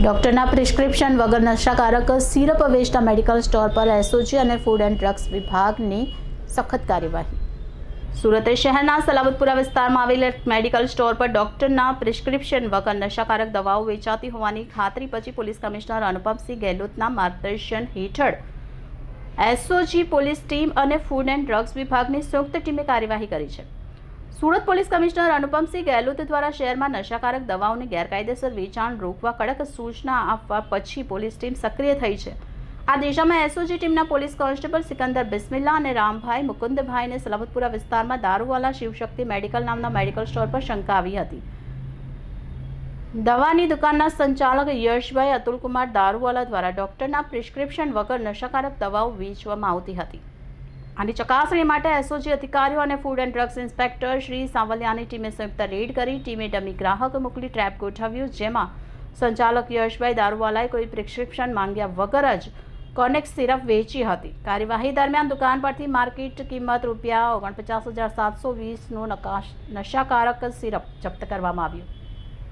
ડોક્ટરના prescription વગર નશાકારક syrup વેચતા મેડિકલ સ્ટોર પર એસઓજી અને ફૂડ એન્ડ ડ્રગ્સ વિભાગની સખત કાર્યવાહી. સુરત શહેરના સલાબતપુરા વિસ્તારમાં આવેલ મેડિકલ સ્ટોર પર ડોક્ટરના પ્રિસ્ક્રિપ્શન વગર નશાકારક દવાઓ વેચાતી હોવાની ખાતરી પછી પોલીસ કમિશનર અનુપમસિંહ ગેહલોતના માર્ગદર્શન હેઠળ એસઓજી, પોલીસ ટીમ અને ફૂડ એન્ડ ડ્રગ્સ વિભાગની સંયુક્ત ટીમે કાર્યવાહી કરી છે. સુરત પોલીસ કમિશનર અનુપમસિંહ ગેહલોત દ્વારા શહેરમાં નશાકારક દવાઓની ગેરકાયદેસર વેચાણ રોકવા કડક સૂચના આપવા પછી પોલીસ ટીમ સક્રિય થઈ છે. આ દિશામાં એસઓજી ટીમના પોલીસ કોન્સ્ટેબલ સિકંદર બિસ્મિલ્લા અને રામભાઈ મુકુંદભાઈને સલાબતપુરા વિસ્તારમાં દારૂવાલા શિવશક્તિ મેડિકલ નામના મેડિકલ સ્ટોર પર શંકા આવી હતી. દવાની દુકાનના સંચાલક યશભાઈ અતુલકુમાર દારૂવાલા દ્વારા ડોક્ટરના પ્રિસ્ક્રિપ્શન વગર નશાકારક દવાઓ વેચવામાં આવતી હતી. આની ચકાસણી માટે એસઓજી અધિકારીઓ અને food and drugs inspector Shri સાવલિયાની ટીમે સંયુક્ત રેડ કરી. ટીમે ડમી ગ્રાહક મોકલી ટ્રેપ ગોઠવ્યું, જેમાં સંચાલક યશભાઈ દારૂવાલાએ કોઈ પ્રિસ્ક્રિપ્શન માંગ્યા વગર જ કોનેક્સ સિરપ વેચી હતી. કાર્યવાહી દરમિયાન દુકાન પરથી માર્કેટ કિંમત રૂપિયા ઓગણપચાસ હજાર સાતસો વીસનું નકાશ, નશાકારક સિરપ જપ્ત કરવામાં આવ્યું.